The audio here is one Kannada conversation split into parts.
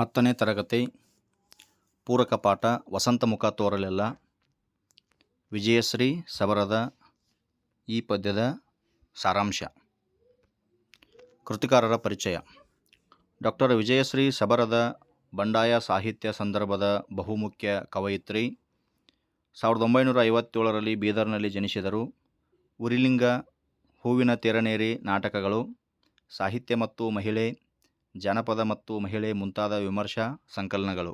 ಹತ್ತನೇ ತರಗತಿ, ಪೂರಕ ಪಾಠ ವಸಂತಮುಖ ತೋರಲೆಲ್ಲ, ವಿಜಯಶ್ರೀ ಸಬರದ ಈ ಪದ್ಯದ ಸಾರಾಂಶ. ಕೃತಿಕಾರರ ಪರಿಚಯ. ಡಾಕ್ಟರ್ ವಿಜಯಶ್ರೀ ಸಬರದ ಬಂಡಾಯ ಸಾಹಿತ್ಯ ಸಂದರ್ಭದ ಬಹುಮುಖ್ಯ ಕವಯಿತ್ರಿ, ಸಾವಿರದ ಒಂಬೈನೂರ ಐವತ್ತೇಳರಲ್ಲಿ ಬೀದರ್ನಲ್ಲಿ ಜನಿಸಿದರು. ಉರಿಲಿಂಗ, ಹೂವಿನ ತೆರನೇರಿ ನಾಟಕಗಳು, ಸಾಹಿತ್ಯ ಮತ್ತು ಮಹಿಳೆ ಜಾನಪದ ಮತ್ತು ಮಹಿಳೆ ಮುಂತಾದ ವಿಮರ್ಶಾ ಸಂಕಲನಗಳು.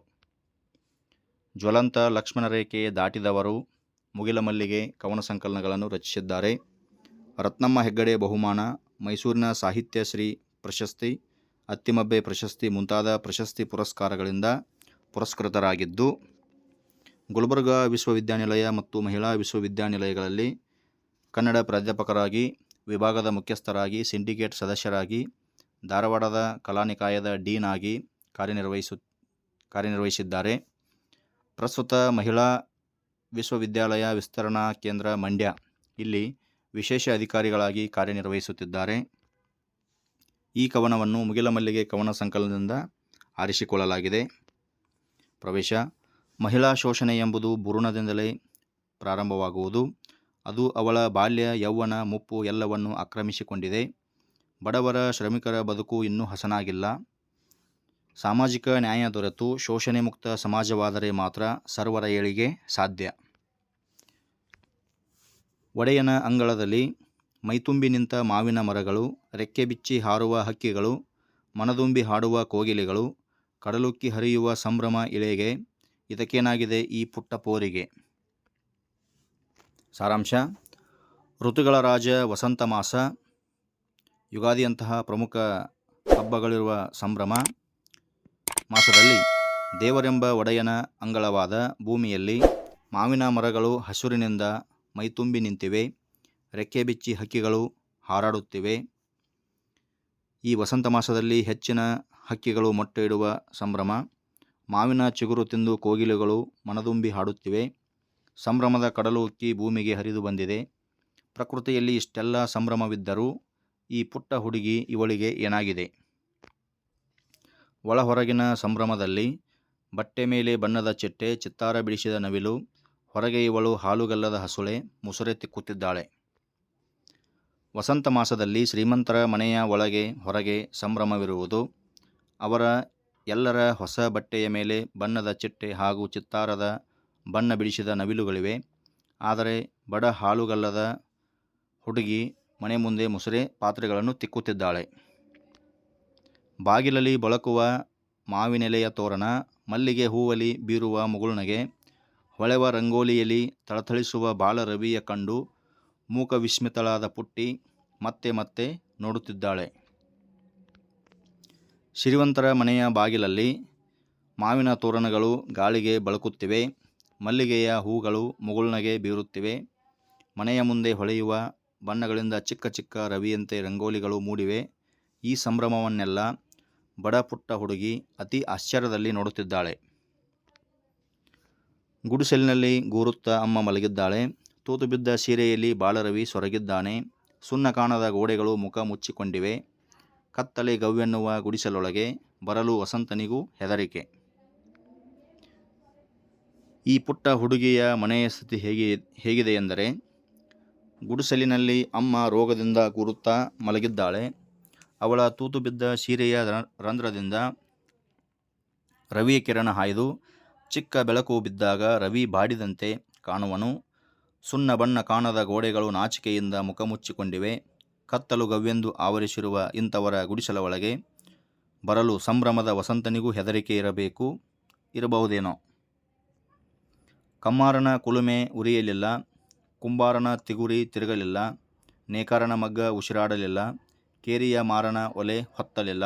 ಜ್ವಲಂತ ಲಕ್ಷ್ಮಣ ರೇಖೆ ದಾಟಿದವರು ಮುಗಿಲ ಮಲ್ಲಿಗೆ ಕವನ ಸಂಕಲನಗಳನ್ನು ರಚಿಸಿದ್ದಾರೆ. ರತ್ನಮ್ಮ ಹೆಗ್ಗಡೆ ಬಹುಮಾನ, ಮೈಸೂರಿನ ಸಾಹಿತ್ಯ ಶ್ರೀ ಪ್ರಶಸ್ತಿ, ಅತ್ತಿಮಬ್ಬೆ ಪ್ರಶಸ್ತಿ ಮುಂತಾದ ಪ್ರಶಸ್ತಿ ಪುರಸ್ಕಾರಗಳಿಂದ ಪುರಸ್ಕೃತರಾಗಿದ್ದು, ಗುಲ್ಬರ್ಗಾ ವಿಶ್ವವಿದ್ಯಾನಿಲಯ ಮತ್ತು ಮಹಿಳಾ ವಿಶ್ವವಿದ್ಯಾನಿಲಯಗಳಲ್ಲಿ ಕನ್ನಡ ಪ್ರಾಧ್ಯಾಪಕರಾಗಿ, ವಿಭಾಗದ ಮುಖ್ಯಸ್ಥರಾಗಿ, ಸಿಂಡಿಕೇಟ್ ಸದಸ್ಯರಾಗಿ ಧಾರವಾಡದ ಕಲಾನಿಕಾಯದ ಡೀನ್ ಆಗಿ ಕಾರ್ಯನಿರ್ವಹಿಸು, ಕಾರ್ಯನಿರ್ವಹಿಸಿದ್ದಾರೆ. ಪ್ರಸ್ತುತ ಮಹಿಳಾ ವಿಶ್ವವಿದ್ಯಾಲಯ ವಿಸ್ತರಣಾ ಕೇಂದ್ರ ಮಂಡ್ಯ. ಇಲ್ಲಿ ವಿಶೇಷ ಅಧಿಕಾರಿಗಳಾಗಿ ಕಾರ್ಯನಿರ್ವಹಿಸುತ್ತಿದ್ದಾರೆ. ಈ ಕವನವನ್ನು ಮುಗಿಲ ಮಲ್ಲಿಗೆ ಕವನ ಸಂಕಲನದಿಂದ ಆರಿಸಿಕೊಳ್ಳಲಾಗಿದೆ. ಪ್ರವೇಶ, ಮಹಿಳಾ ಶೋಷಣೆ ಎಂಬುದು ಭ್ರೂಣದಿಂದಲೇ ಪ್ರಾರಂಭವಾಗುವುದು. ಅದು ಅವಳ ಬಾಲ್ಯ, ಯೌವನ, ಮುಪ್ಪು ಎಲ್ಲವನ್ನು ಆಕ್ರಮಿಸಿಕೊಂಡಿದೆ. ಬಡವರ ಶ್ರಮಿಕರ ಬದುಕು ಇನ್ನೂ ಹಸನಾಗಿಲ್ಲ. ಸಾಮಾಜಿಕ ನ್ಯಾಯ ದೊರೆತು, ಶೋಷಣೆ ಮುಕ್ತ ಸಮಾಜವಾದರೆ ಮಾತ್ರ ಸರ್ವರ ಏಳಿಗೆ ಸಾಧ್ಯ. ಒಡೆಯನ ಅಂಗಳದಲ್ಲಿ ಮೈತುಂಬಿ ನಿಂತ ಮಾವಿನ ಮರಗಳು, ರೆಕ್ಕೆ ಬಿಚ್ಚಿ ಹಾರುವ ಹಕ್ಕಿಗಳು, ಮನದುಂಬಿ ಹಾಡುವ ಕೋಗಿಲೆಗಳು, ಕಡಲುಕ್ಕಿ ಹರಿಯುವ ಸಂಭ್ರಮ ಇಳೆಗೆ, ಇದಕ್ಕೇನಾಗಿದೆ ಈ ಪುಟ್ಟ ಪೋರಿಗೆ? ಸಾರಾಂಶ, ಋತುಗಳ ರಾಜ ವಸಂತ ಮಾಸ ಯುಗಾದಿಯಂತಹ ಪ್ರಮುಖ ಹಬ್ಬಗಳಿರುವ ಸಂಭ್ರಮ ಮಾಸದಲ್ಲಿ ದೇವರೆಂಬ ಒಡೆಯನ ಅಂಗಳವಾದ ಭೂಮಿಯಲ್ಲಿ ಮಾವಿನ ಮರಗಳು ಹಸುರಿನಿಂದ ಮೈತುಂಬಿ ನಿಂತಿವೆ, ರೆಕ್ಕೆ ಬಿಚ್ಚಿ ಹಕ್ಕಿಗಳು ಹಾರಾಡುತ್ತಿವೆ. ಈ ವಸಂತ ಮಾಸದಲ್ಲಿ ಹೆಚ್ಚಿನ ಹಕ್ಕಿಗಳು ಮೊಟ್ಟೆ ಇಡುವ ಸಂಭ್ರಮ, ಮಾವಿನ ಚಿಗುರು ತಿಂದು ಕೋಗಿಲುಗಳು ಮನದುಂಬಿ ಹಾಡುತ್ತಿವೆ. ಸಂಭ್ರಮದ ಕಡಲು ಉಕ್ಕಿ ಭೂಮಿಗೆ ಹರಿದು ಬಂದಿದೆ. ಪ್ರಕೃತಿಯಲ್ಲಿ ಇಷ್ಟೆಲ್ಲ ಸಂಭ್ರಮವಿದ್ದರೂ ಈ ಪುಟ್ಟ ಹುಡುಗಿ ಇವಳಿಗೆ ಏನಾಗಿದೆ? ಒಳ ಹೊರಗಿನ ಸಂಭ್ರಮದಲ್ಲಿ ಬಟ್ಟೆ ಮೇಲೆ ಬಣ್ಣದ ಚಿಟ್ಟೆ, ಚಿತ್ತಾರ ಬಿಡಿಸಿದ ನವಿಲು, ಹೊರಗೆ ಇವಳು ಹಾಲುಗಲ್ಲದ ಹಸುಳೆ, ಮುಸುರೆ ತಿಕ್ಕುತ್ತಿದ್ದಾಳೆ. ವಸಂತ ಮಾಸದಲ್ಲಿ ಶ್ರೀಮಂತರ ಮನೆಯ ಒಳಗೆ ಹೊರಗೆ ಸಂಭ್ರಮವಿರುವುದು, ಅವರ ಎಲ್ಲರ ಹೊಸ ಬಟ್ಟೆಯ ಮೇಲೆ ಬಣ್ಣದ ಚಿಟ್ಟೆ ಹಾಗೂ ಚಿತ್ತಾರದ ಬಣ್ಣ ಬಿಡಿಸಿದ ನವಿಲುಗಳಿವೆ. ಆದರೆ ಬಡ ಹಾಲುಗಲ್ಲದ ಹುಡುಗಿ ಮನೆ ಮುಂದೆ ಮುಸುರೆ ಪಾತ್ರೆಗಳನ್ನು ತಿಕ್ಕುತ್ತಿದ್ದಾಳೆ. ಬಾಗಿಲಲ್ಲಿ ಬಳಕುವ ಮಾವಿನೆಲೆಯ ತೋರಣ, ಮಲ್ಲಿಗೆ ಹೂವಲಿ ಬೀರುವ ಮುಗುಳ್ನಗೆ, ಹೊಳೆವ ರಂಗೋಲಿಯಲ್ಲಿ ಥಳಥಳಿಸುವ ಬಾಲರವಿಯ ಕಂಡು ಮೂಕ ವಿಸ್ಮಿತಳಾದ ಪುಟ್ಟಿ ಮತ್ತೆ ಮತ್ತೆ ನೋಡುತ್ತಿದ್ದಾಳೆ. ಶ್ರೀವಂತರ ಮನೆಯ ಬಾಗಿಲಲ್ಲಿ ಮಾವಿನ ತೋರಣಗಳು ಗಾಳಿಗೆ ಬಳಕುತ್ತಿವೆ, ಮಲ್ಲಿಗೆಯ ಹೂಗಳು ಮುಗುಳ್ನಗೆ ಬೀರುತ್ತಿವೆ, ಮನೆಯ ಮುಂದೆ ಹೊಳೆಯುವ ಬಣ್ಣಗಳಿಂದ ಚಿಕ್ಕ ಚಿಕ್ಕ ರವಿಯಂತೆ ರಂಗೋಲಿಗಳು ಮೂಡಿವೆ. ಈ ಸಂಭ್ರಮವನ್ನೆಲ್ಲ ಬಡ ಪುಟ್ಟ ಹುಡುಗಿ ಅತಿ ಆಶ್ಚರ್ಯದಲ್ಲಿ ನೋಡುತ್ತಿದ್ದಾಳೆ. ಗುಡಿಸಲಿನಲ್ಲಿ ಗೂರುತ್ತಾ ಅಮ್ಮ ಮಲಗಿದ್ದಾಳೆ. ತೂತು ಬಿದ್ದ ಸೀರೆಯಲ್ಲಿ ಬಾಳರವಿ ಸೊರಗಿದ್ದಾನೆ. ಸುಣ್ಣ ಕಾಣದ ಗೋಡೆಗಳು ಮುಖ ಮುಚ್ಚಿಕೊಂಡಿವೆ. ಕತ್ತಲೆ ಗವ್ಯೆನ್ನುವ ಗುಡಿಸಲೊಳಗೆ ಬರಲು ವಸಂತನಿಗೂ ಹೆದರಿಕೆ. ಈ ಪುಟ್ಟ ಹುಡುಗಿಯ ಮನೆಯ ಸ್ಥಿತಿ ಹೇಗೆ, ಹೇಗಿದೆ ಎಂದರೆ ಗುಡಿಸಲಿನಲ್ಲಿ ಅಮ್ಮ ರೋಗದಿಂದ ಕೂರುತ್ತಾ ಮಲಗಿದ್ದಾಳೆ. ಅವಳ ತೂತು ಬಿದ್ದ ಸೀರೆಯ ರಂಧ್ರದಿಂದ ರವಿಯ ಕಿರಣ ಹಾಯ್ದು ಚಿಕ್ಕ ಬೆಳಕು ಬಿದ್ದಾಗ ರವಿ ಬಾಡಿದಂತೆ ಕಾಣುವನು. ಸುಣ್ಣ ಬಣ್ಣ ಕಾಣದ ಗೋಡೆಗಳು ನಾಚಿಕೆಯಿಂದ ಮುಖ ಮುಚ್ಚಿಕೊಂಡಿವೆ ಕತ್ತಲು ಗವ್ಯೆಂದು ಆವರಿಸಿರುವ ಇಂಥವರ ಗುಡಿಸಲ ಒಳಗೆ ಬರಲು ಸಂಭ್ರಮದ ವಸಂತನಿಗೂ ಹೆದರಿಕೆ ಇರಬೇಕು, ಇರಬಹುದೇನೋ. ಕಮ್ಮಾರನ ಕುಲುಮೆ ಉರಿಯಲಿಲ್ಲ. ಕುಂಬಾರನ ತಿಗುರಿ ತಿರುಗಲಿಲ್ಲ, ನೇಕಾರನ ಮಗ್ಗ ಉಸಿರಾಡಲಿಲ್ಲ, ಕೇರಿಯ ಮಾರನ ಒಲೆ ಹೊತ್ತಲಿಲ್ಲ,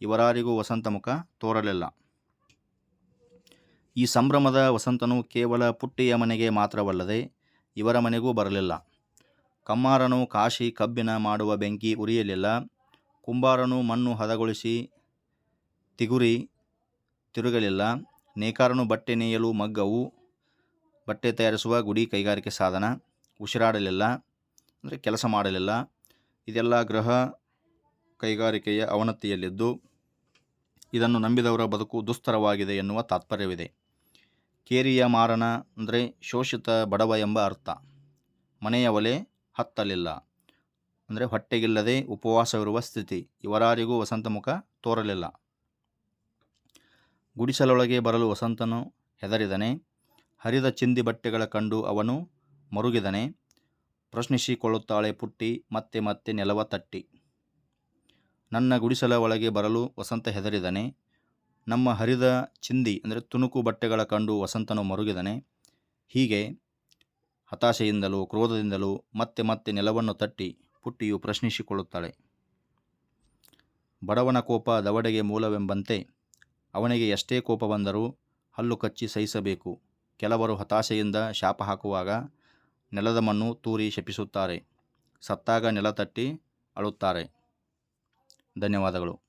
ಇವರಾರಿಗೂ ವಸಂತ ಮುಖ ತೋರಲಿಲ್ಲ. ಈ ಸಂಭ್ರಮದ ವಸಂತನು ಕೇವಲ ಪುಟ್ಟಿಯ ಮನೆಗೆ ಮಾತ್ರವಲ್ಲದೆ ಇವರ ಮನೆಗೂ ಬರಲಿಲ್ಲ. ಕಮ್ಮಾರನು ಕಾಶಿ ಕಬ್ಬಿನ ಮಾಡುವ ಬೆಂಕಿ ಉರಿಯಲಿಲ್ಲ, ಕುಂಬಾರನು ಮಣ್ಣು ಹದಗೊಳಿಸಿ ತಿಗುರಿ ತಿರುಗಲಿಲ್ಲ, ನೇಕಾರನು ಬಟ್ಟೆ ನೇಯಲು ಮಗ್ಗವು ಬಟ್ಟೆ ತಯಾರಿಸುವ, ಗುಡಿ ಕೈಗಾರಿಕೆ ಸಾಧನ, ಉಸಿರಾಡಲಿಲ್ಲ, ಅಂದರೆ ಕೆಲಸ ಮಾಡಲಿಲ್ಲ. ಇದೆಲ್ಲ ಗೃಹ ಕೈಗಾರಿಕೆಯ ಅವನತಿಯಲ್ಲಿದ್ದು, ಇದನ್ನು ನಂಬಿದವರ ಬದುಕು ದುಸ್ತರವಾಗಿದೆ ಎನ್ನುವ ತಾತ್ಪರ್ಯವಿದೆ. ಕೇರಿಯ ಮಾರನ ಅಂದರೆ ಶೋಷಿತ ಬಡವ ಎಂಬ ಅರ್ಥ. ಮನೆಯ ಒಲೆ ಹತ್ತಲಿಲ್ಲ ಅಂದರೆ ಹೊಟ್ಟೆಗಿಲ್ಲದೆ ಉಪವಾಸವಿರುವ ಸ್ಥಿತಿ. ಇವರಾರಿಗೂ ವಸಂತ ಮುಖ ತೋರಲಿಲ್ಲ. ಗುಡಿಸಲೊಳಗೆ ಬರಲು ವಸಂತನು ಹೆದರಿದನೆ. ಹರಿದ ಚಿಂದಿ ಬಟ್ಟೆಗಳ ಕಂಡು ಅವನು ಮರುಗಿದನೆ. ಪ್ರಶ್ನಿಸಿಕೊಳ್ಳುತ್ತಾಳೆ ಪುಟ್ಟಿ, ಮತ್ತೆ ಮತ್ತೆ ನೆಲವ ತಟ್ಟಿ. ನನ್ನ ಗುಡಿಸಲ ಒಳಗೆ ಬರಲು ವಸಂತ ಹೆದರಿದನೆ. ನಮ್ಮ ಹರಿದ ಚಿಂದಿ, ಅಂದರೆ ತುಣುಕು ಬಟ್ಟೆಗಳ ಕಂಡು ವಸಂತನು ಮರುಗಿದನೆ. ಹೀಗೆ ಹತಾಶೆಯಿಂದಲೂ ಕ್ರೋಧದಿಂದಲೂ ಮತ್ತೆ ಮತ್ತೆ ನೆಲವನ್ನು ತಟ್ಟಿ ಪುಟ್ಟಿಯು ಪ್ರಶ್ನಿಸಿಕೊಳ್ಳುತ್ತಾಳೆ. ಬಡವನ ಕೋಪ ದವಡೆಗೆ ಮೂಲವೆಂಬಂತೆ ಅವನಿಗೆ ಎಷ್ಟೇ ಕೋಪ ಬಂದರೂ ಹಲ್ಲು ಕಚ್ಚಿ ಸಹಿಸಬೇಕು. ಕೆಲವರು ಹತಾಶೆಯಿಂದ ಶಾಪ ಹಾಕುವಾಗ ನೆಲದ ಮಣ್ಣು ತೂರಿ ಶಪಿಸುತ್ತಾರೆ. ಸತ್ತಾಗ ನೆಲ ತಟ್ಟಿ ಅಳುತ್ತಾರೆ. ಧನ್ಯವಾದಗಳು.